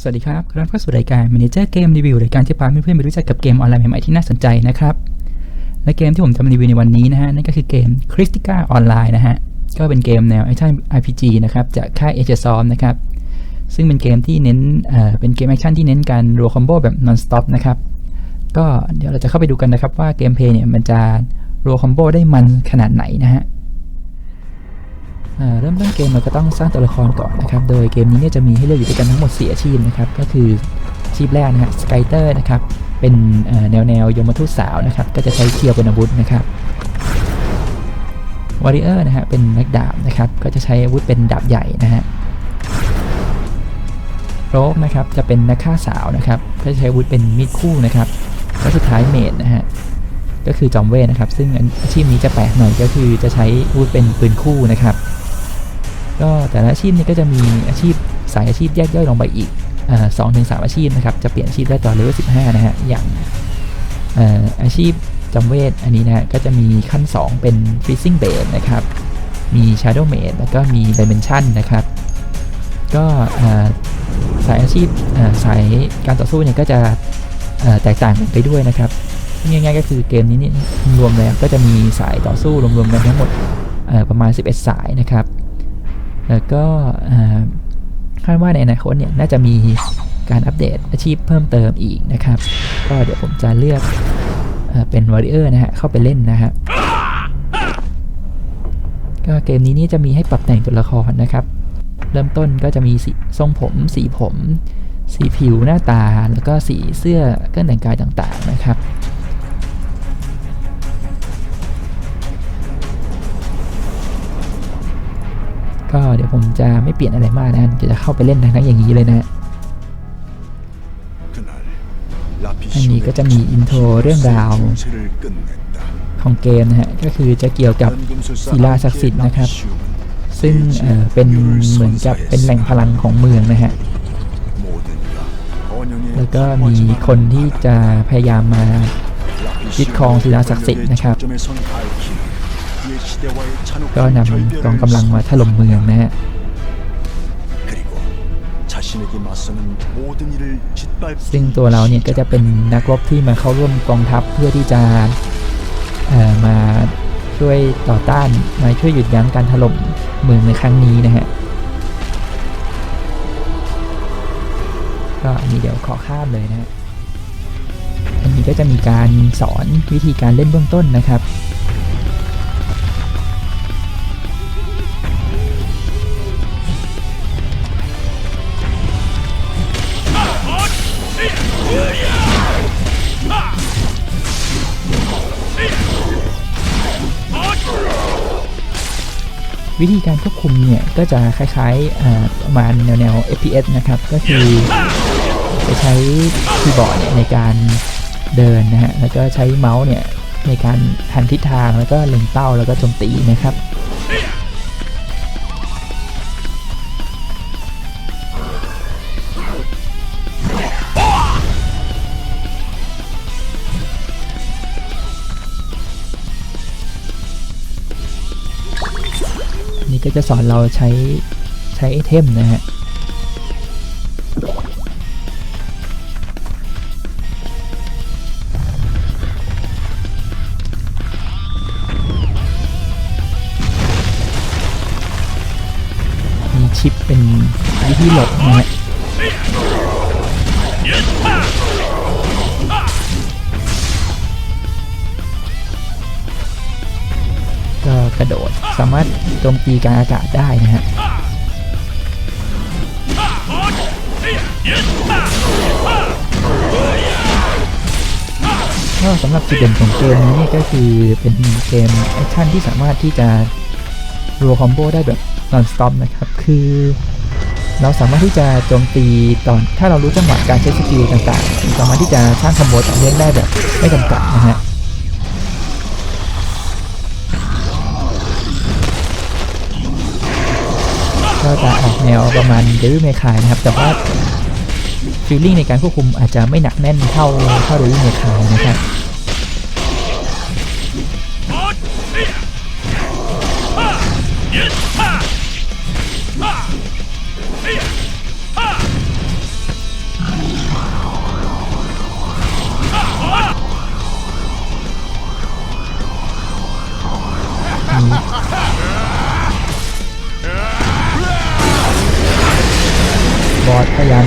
สวัสดีครับขอต้อนรับเข้าสู่รายการ Manager Game Review รายการที่พาเพื่อนๆไปรู้จักกับเกมออนไลน์ใหม่ๆที่น่าสนใจนะครับ และเกมที่ผมจะมารีวิวในวันนี้นะฮะนั่นก็คือเกม Christica Online นะฮะ ก็เป็นเกมแนว Action RPG นะครับจากค่าย a g e s o f t นะครับ ซึ่งเป็นเกมที่เน้นเอ่อเป็นเกมแอคชั่นที่เน้นการรัวคอมโบแบบ non stop นะครับ ก็เดี๋ยวเราจะเข้าไปดูกันนะครับว่าเกมเพลย์เนี่ยมันจะรัวคอมโบได้มันขนาดไหนนะฮะ เริ่มต้นเกมเราก็ต้องสร้างตัวละครก่อนนะครับ โดยเกมนี้เนี่ยจะมีให้เลือกอยู่ด้วยกันทั้งหมด 4 อาชีพนะครับ ก็คืออาชีพแรกนะฮะสไกเตอร์นะครับ เป็นแนวแนวยมทูตสาวนะครับ ก็จะใช้เคียวเป็นอาวุธนะครับวอริเออร์นะฮะ เป็นนักดาบนะครับ ก็จะใช้อาวุธเป็นดาบใหญ่นะฮะโรกนะครับ จะเป็นนักฆ่าสาวนะครับ ก็จะใช้อาวุธเป็นมีดคู่นะครับ และสุดท้ายเมดนะฮะก็คือจอมเวทนะครับ ซึ่งอาชีพนี้จะแปลกหน่อยก็คือจะใช้อาวุธเป็นปืนคู่นะครับ ก็แต่ละอาชีพนี่ก็จะมีอาชีพสายอาชีพแยกย่อยลงไปอีกสองถึงสามอาชีพนะครับ จะเปลี่ยนอาชีพได้ตอนเลเวลสิบห้านะฮะ อย่างอาชีพจำเวทอันนี้นะฮะ ก็จะมีขั้น 2 เป็น freezing blade นะครับ มี shadow mage แล้วก็มี dimension นะครับ ก็สายอาชีพสายการต่อสู้เนี่ยก็จะแตกต่างกันไปด้วยนะครับ ง่ายๆก็คือเกมนี้นี่รวมแล้วก็จะมีสายต่อสู้รวมๆกันทั้งหมดประมาณ 11 สายนะครับ แล้วก็คาดว่าในอนาคตเนี่ยน่าจะมีการอัปเดตอาชีพเพิ่มเติมอีกนะครับ ก็เดี๋ยวผมจะเลือกเอเป็นวอริเออร์นะฮะเข้าไปเล่นนะฮะก็เกมนี้นี่จะมีให้ปรับแต่งตัวละครนะครับ เริ่มต้นก็จะมีสีทรงผม สีผม สีผิวหน้าตา แล้วก็สีเสื้อเครื่องแต่งกายต่างๆนะครับ ก็เดี๋ยวผมจะไม่เปลี่ยนอะไรมากนะจะเข้าไปเล่นทั้งๆอย่างนี้เลยนะอันนี้ก็จะมีอินโทรเรื่องราวของเกมนะฮะก็คือจะเกี่ยวกับศิลาศักดิ์สิทธิ์นะครับ ซึ่งเเป็นเหมือนกับเป็นแหล่งพลังของเมืองนะฮะแล้วก็มีคนที่จะพยายามมายึดครองศิลาศักดิ์สิทธิ์นะครับ ก็ก็นำนำกกอองงกำกำลัลังงมามาถถล่ล่มมเมืเมือองงนะนะฮะฮะซึ่งตัวเราเนี่ยก็จะเป็นนักรบที่มาเข้าร่วมกองทัพเพื่อที่จะเอ่อมาช่วยต่อต้านมาช่วยหยุดยั้งการถล่มเมืองในครั้งนี้นะฮะก็อันนี้เดี๋ยวขอข้ามเลยนะฮะอันนี้ก็จะมีการสอนวิธีการเล่นเบื้องต้นนะครับ วิธีการควบคุมเนี่ย ก็จะคล้ายๆประมาณแนวแนว FPS นะครับ ก็คือจะใช้คีย์บอร์ดเนี่ยในการเดินนะฮะ แล้วก็ใช้เมาส์เนี่ยในการหันทิศทางแล้วก็เล็งเป้าแล้วก็โจมตีนะครับ จะสอนเราใช้ใช้ไอเทมนะฮะมีชิปเป็นวิธีหลบนะฮะ กระโดดสามารถโจมตีกลางอากาศได้นะฮะก็สำหรับจุดเด่นของเกมนี้ก็คือเป็นเกมแอคชั่นที่สามารถที่จะรัวคอมโบได้แบบ non stop นะครับ คือเราสามารถที่จะโจมตีตอนถ้าเรารู้จังหวะการใช้สกิลต่างๆ สามารถที่จะสร้างคอมโบต่อเนื่องได้แบบไม่จำกัดนะฮะ จะออกแนวประมาณดื้อเมคายนะครับ แต่ว่าฟิลลิ่งในการควบคุมอาจจะไม่หนักแน่นเท่าเท่าดื้อเมคายนะครับ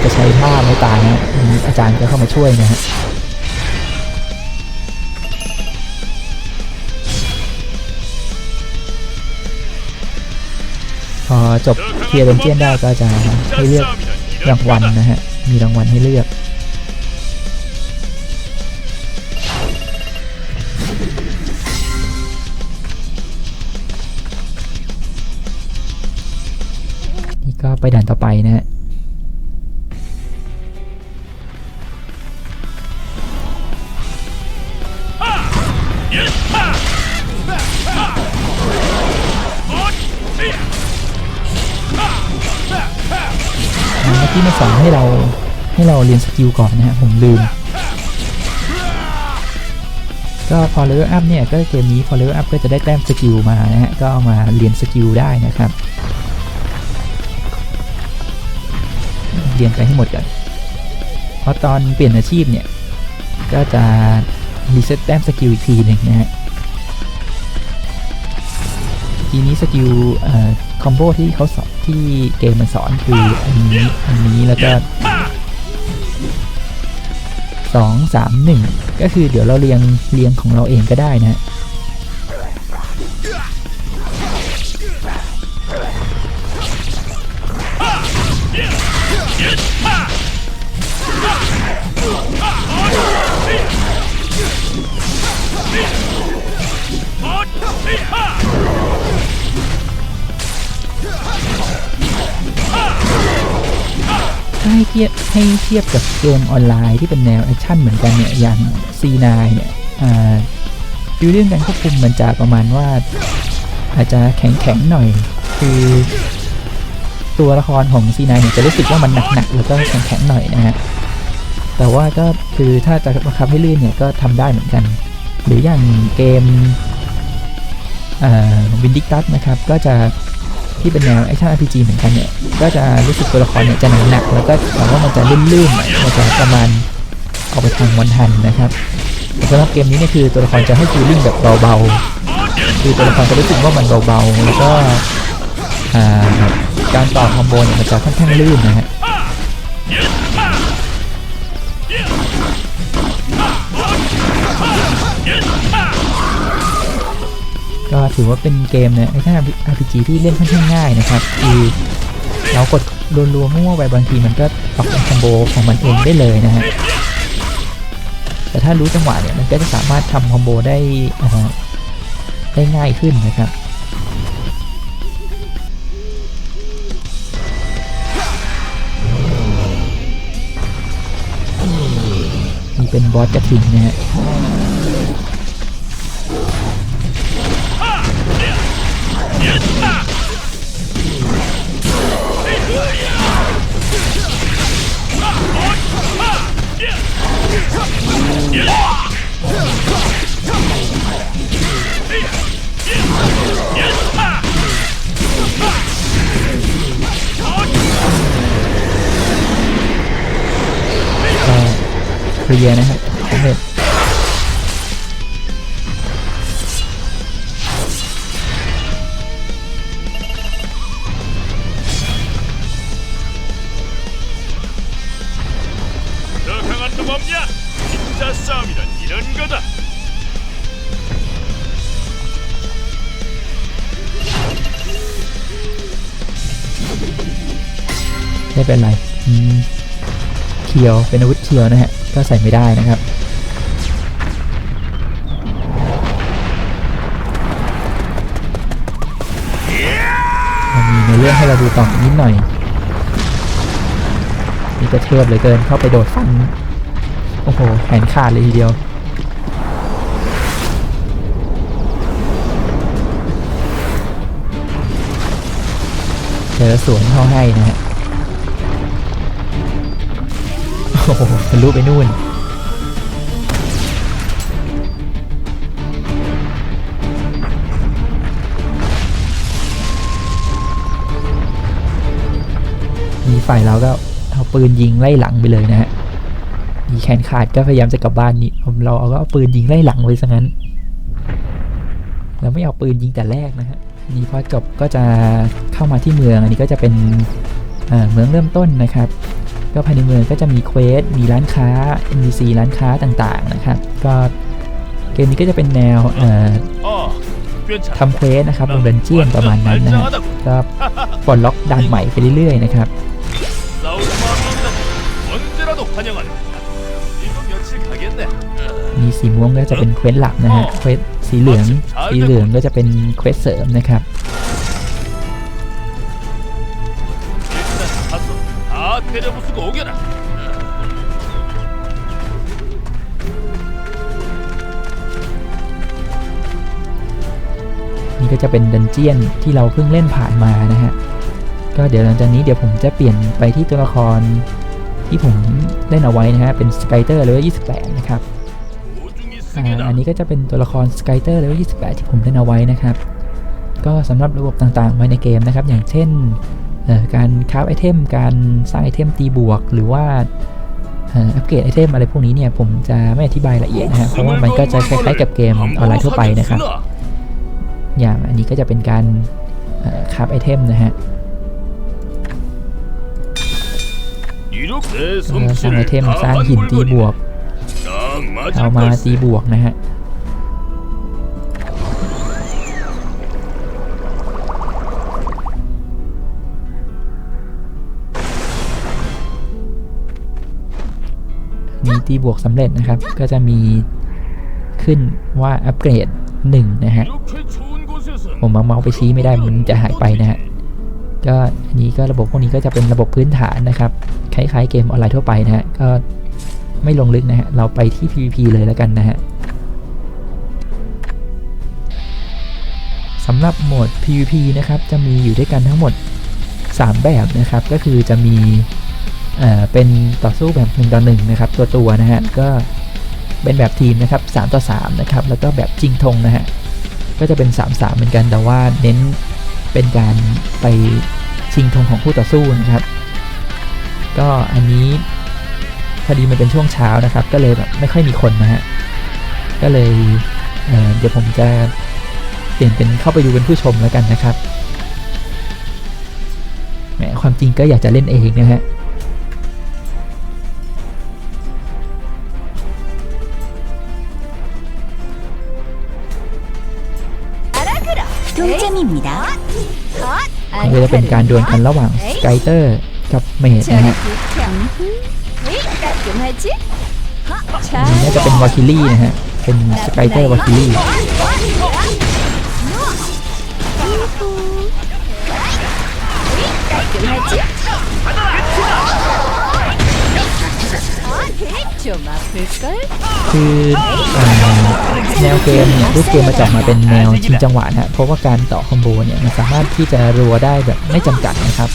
อสพยามจะใช้ท่าไม่ตายนะอาจารย์ก็เข้ามาช่วยนะฮะพอจบเคลียร์ดนเจียนได้ก็จะให้เลือกรางวัลนะฮะ มีรางวัลให้เลือก นี่ก็ไปด่านต่อไปนะฮะ ให้เราเรียนสกิลก่อนนะฮะผมลืม ก็พอเลเวลอัพเนี่ยก็เกมนี้พอเลเวลอัพก็จะได้แต้มสกิลมานะฮะก็เอามาเรียนสกิลได้นะครับเรียนไปให้หมดก่อนเพราะตอนเปลี่ยนอาชีพเนี่ยก็จะรีเซ็ตแต้มสกิลอีกทีหนึ่งนะฮะทีนี้สกิลคอมโบที่เขาสอนที่เกมมันสอนคืออันนี้อันนี้แล้วก็ สองสามหนึ่งก็คือเดี๋ยวเราเรียงเรียงของเราเองก็ได้นะ ทียบให้เทียบกับเกมออนไลน์ที่เป็นแนวแอคชั่นเหมือนกันเนี่ยอย่าง C9 เนี่ยอ่าฟิลลิ่งการควบคุมมันจะประมาณว่า อาจจะแข็งแข็งๆหน่อย คือตัวละครของ C9 เนี่ยจะรู้สึกว่ามันหนักๆแล้วก็แข็งแข็งๆหน่อยนะฮะแต่ว่าก็คือถ้าจะบังคับให้ลื่นเนี่ยก็ทำได้เหมือนกัน หรืออย่างเกมวินดิกตัสนะครับก็จะ ที่เป็นแนวแอคชั่น RPG เหมือนกันเนี่ย ก็จะรู้สึกตัวละครเนี่ยจะหนักๆแล้วก็แต่ว่ามันจะลื่นๆหน่อยมันจะประมาณออกไปทางวันทันนะครับสำหรับเกมนี้เนี่ยคือตัวละครจะให้ฟีลลิ่งแบบเบาๆ คือตัวละครจะรู้สึกว่ามันเบาๆ แล้วก็การต่อคอมโบเนี่ยมันจะค่อนข้างลื่นนะฮะ ก็ถือว่าเป็นเกมเนี่ยไอ้ท่า RPG ที่เล่นค่อนข้างง่ายนะครับคือเรากดรัวๆมั่วไปบางทีมันก็ออกเป็นคอมโบของมันเองได้เลยนะฮะแต่ถ้ารู้จังหวะเนี่ยมันก็จะสามารถทำคอมโบได้ได้ง่ายขึ้นนะครับนี่เป็นบอสกระทิงนะฮะ เคลียร์นะครับเพื่อนไม่เป็นไรเขียว เป็นอาวุธเขียวนะฮะ ก็ใส่ไม่ได้นะครับมันมีในเรื่องให้เราดูต่ออีกนิดหน่อยนี่ก็เทพเลยเกินเข้าไปโดดฟัน โอ้โหแขนขาดเลยทีเดียวเจอสวนเข้าให้นะฮะ อ้โหทะลุไปนู่นมีฝ่ายเราก็เอาปืนยิงไล่หลังไปเลยนะฮะมีแขนขาดก็พยายามจะกลับบ้านนี่ผมเราเอาก็เอาปืนยิงไล่หลังไว้ซะงั้น เราไม่เอาปืนยิงแต่แรกนะฮะนี่พอจบก็จะเข้ามาที่เมืองอันนี้ก็จะเป็นเมืองเริ่มต้นนะครับ ก็ภายในเมืองก็จะมีเควส มีร้านค้า NPC ร้านค้าต่างๆนะครับ ก็เกมนี้ก็จะเป็นแนวทำเควสนะครับลงเดนเจียนประมาณนั้นนะครับก็ปลดล็อกดัานใหม่ไปเรื่อยๆนะครับมีสีม่วงก็จะเป็นเควสหลักนะฮะ เควสสีเหลือง สีเหลืองก็จะเป็นเควสเสริมนะครับ 다 때려부수고 오게라. นี่ก็จะเป็นดันเจียนที่เราเพิ่งเล่นผ่านมานะฮะ ก็เดี๋ยวหลังจากนี้เดี๋ยวผมจะเปลี่ยนไปที่ตัวละครที่ผมเล่นเอาไว้นะฮะ เป็นสกายเตอร์เลเวล28 นะครับ 오중이 อ่า 승이다. อันนี้ก็จะเป็นตัวละครสกายเตอร์เลเวล28 ที่ผมเล่นเอาไว้นะครับ ก็สำหรับระบบต่างๆไว้ในเกมนะครับ อย่างเช่นเอ่อ การคราฟไอเทมการสร้างไอเทมตีบวก หรือว่าอัปเกรดไอเทมอะไรพวกนี้เนี่ยผมจะไม่อธิบายละเอียดนะครับเพราะว่ามันก็จะคล้ายๆกับเกมออนไลน์ทั่วไปนะครับ อย่างอันนี้ก็จะเป็นการคราฟไอเทมนะฮะสร้างไอเทมสร้างหินตีบวกเอามาตีบวกนะฮะ ที่บวกสำเร็จนะครับ ก็จะมีขึ้นว่าอัปเกรด1นะฮะ ผมมาเมาส์ไปชี้ไม่ได้มันจะหายไปนะฮะ ก็อันนี้ก็ระบบพวกนี้ก็จะเป็นระบบพื้นฐานนะครับ คล้ายๆเกมออนไลน์ทั่วไปนะฮะ ก็ไม่ลงลึกนะฮะ เราไปที่ PVP เลยแล้วกันนะฮะสำหรับโหมด PVP นะครับ จะมีอยู่ด้วยกันทั้งหมด 3 แบบนะครับ ก็คือจะมี เอ่อเป็นต่อสู้แบบ1ต่อ1นะครับตัวตัวๆนะฮะก็เป็นแบบทีมนะครับ3ต่อ3นะครับแล้วก็แบบจริงทงนะฮะก็จะเป็น 3-3 เหมือนกันแต่ว่าเน้นเป็นการไปชิงธงของคู่ต่อสู้นะครับ ก็อันนี้พอดีมันเป็นช่วงเช้านะครับ ก็เลยแบบไม่ค่อยมีคนนะฮะก็เลยเอ่อเดี๋ยวผมจะเปลี่ยนเป็นเข้าไปดูเป็นผู้ชมแล้วกันนะครับแหมความจริงก็อยากจะเล่นเองนะฮะ จะเป็นการดวลกันระหว่างสไกเตอร์กับเมดนะฮะนี่จะเป็นวาคิลี่นะฮะ เป็นสไกเตอร์วาคิลี่เคือแนวเกมเนี่ยรูปเกมมาจะมาเป็นแนวชิงจังหวะนะเพราะว่าการต่อคอมโบเนี่ยมันสามารถที่จะรัวได้แบบไม่จำกัดนะครับ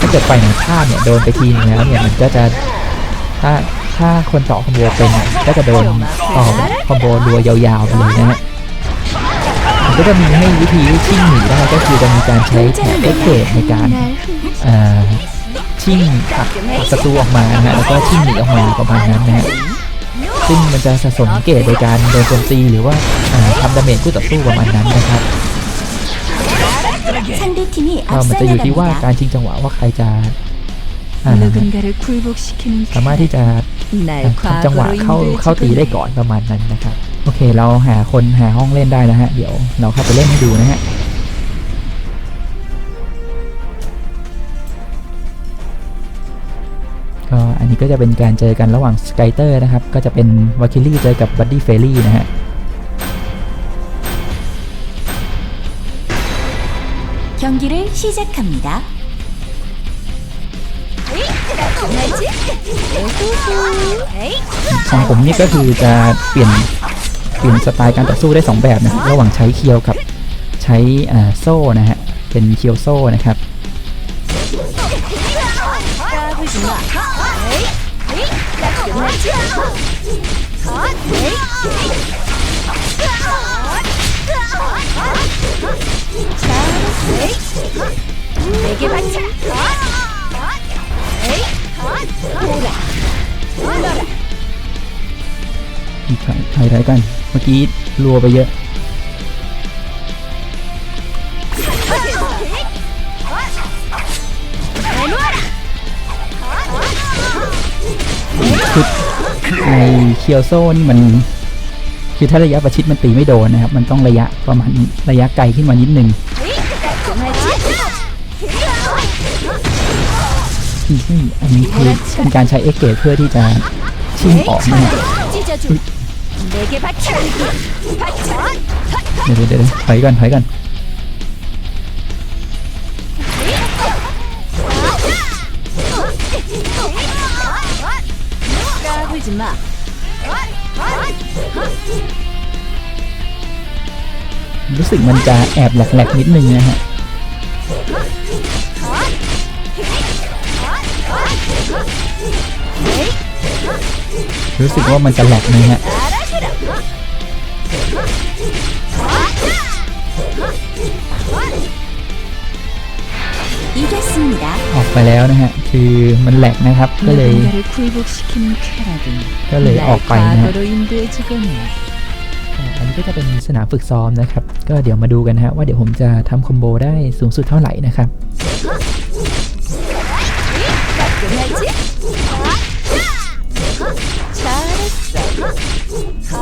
ถ้าเกิดไปไหนพลาดเนี่ยโดนไปทีนึงแล้วเนี่ยมันก็จะถ้าถ้าคนต่อคอมโบเป็นก็จะโดนต่อคอมโบรัวยาวๆไปเลยนะฮะมันก็จะมีให้วิธีที่หนีได้ก็คือจะมีการใช้แผลเกตในการอ่า ชิ่งตัดศัตรูออกมาฮะแล้วก็ชิ่งหนีออกมาประมาณนั้นนะฮะซึ่งมันจะสะสมเกตโดยการโดนโจมตีหรือว่าทำดาเมจคู่ต่อสู้ประมาณนั้นนะครับก็มันจะอยู่ที่ว่าการชิงจังหวะว่าใครจะสามารถที่จะจังหวะเข้าเข้าตีได้ก่อนประมาณนั้นนะครับ โอเคเราหาคนหาห้องเล่นได้แล้วฮะ เดี๋ยวเราเข้าไปเล่นให้ดูนะฮะ ก็อันนี้ก็จะเป็นการเจอกันระหว่างสกายเตอร์นะครับ ก็จะเป็นวาคิลี่เจอกับบัดดี้เฟรลี่นะฮะ 경기를 시작합니다. 깔끔하지? 에이, ของผมนี่ก็คือจะเปลี่ยนเปลี่ยนสไตล์การต่อสู้ได้ 2 แบบนะครับระหว่างใช้เคียวกับใช้อ่าโซ่นะฮะ เป็นเคียวโซ่นะครับ 내게 바쳐. 에이, 오라, 올라라. อีกถ่ายถ่ายถ่ายกัน เมื่อกี้รัวไปเยอะ ในเคียวโซ่นี่มัน คือถ้าระยะประชิดมันตีไม่โดนนะครับ มันต้องระยะประมาณระยะไกลขึ้นมานิดนึงอันนี้คือเป็นการใช้เอ็กเกตเพื่อที่จะชิงออกนะเดี๋ยวเดี๋ยวถอยก่อนถอยก่อน 까불지 마. รู้สึกมันจะแอบแหลกๆนิดนึงนะฮะ รู้สึกว่ามันจะแหลกนะฮะ 이겼습니다. ออกไปแล้วนะฮะ คือมันแหลกนะครับ ก็เลย 누군가를 굴복시키는 쾌락은 ก็เลยออกไปนะฮะ 과거로 인도해주거니 อันนี้ก็จะเป็นสนามฝึกซ้อมนะครับ ก็เดี๋ยวมาดูกันนะฮะว่าเดี๋ยวผมจะทำคอมโบได้สูงสุดเท่าไหร่นะครับ 깔끔하지? 잘했어. 컷!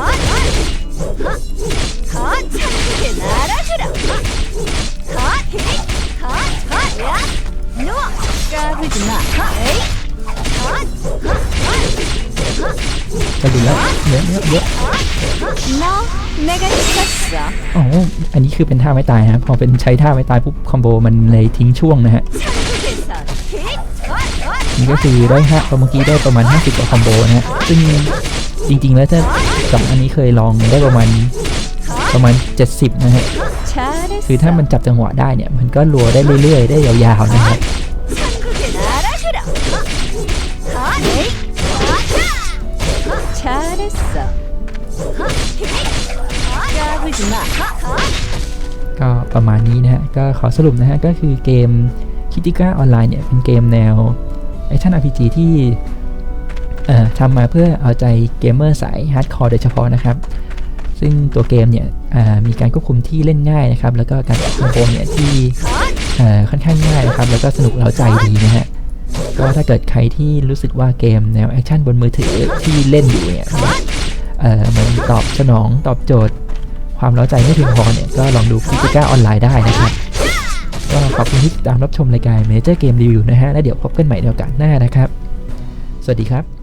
컷! 참게 날아주라. ขึ้ะดูแล้วเยอะเยอะเยอะโอ้อันนี้คือเป็นท่าไม่ตายนะพอเป็นใช้ท่าไม่ตายปุ๊บคอมโบมันเลยทิ้งช่วงนะฮะ นี่ก็คือได้ฮะเมื่อกี้ได้ประมาณ 50กว่าคอมโบนะฮะ ซึ่งจริงๆแล้วถ้าสองอันนี้เคยลองได้ประมาณประมาณ 70 นะฮะ คือถ้ามันจับจังหวะได้เนี่ย มันก็รัวได้เรื่อยๆ ได้ยาวๆนะครับ 잘했어. 까불지 마. ก็ประมาณนี้นะฮะ ก็ขอสรุปนะฮะ ก็คือเกมคิติก้าออนไลน์เนี่ย เป็นเกมแนวแอคชั่น RPG ที่เอ่อทำมาเพื่อเอาใจเกมเมอร์สายฮาร์ดคอร์โดยเฉพาะนะครับ ซึ่งตัวเกมเนี่ยอ่ามีการควบคุมที่เล่นง่ายนะครับ แล้วก็การคอมโบเนี่ยที่เอ่อค่อนข้างง่ายนะครับ แล้วก็สนุกเร้าใจดีนะฮะ ก็ถ้าเกิดใครที่รู้สึกว่าเกมแนวแอคชั่นบนมือถือที่เล่นอยู่เนี่ยเออมันตอบสนองตอบโจทย์ ความร้าใจไม่เพียงพอเนี่ยก็ลองดูพิจิก้าออนไลน์ได้นะครับก็ขอบคุณที่ติดตามรับชมรายการ Major Game Review นะฮะ และเดี๋ยวพบกันใหม่ในโอกาสหน้านะครับ สวัสดีครับ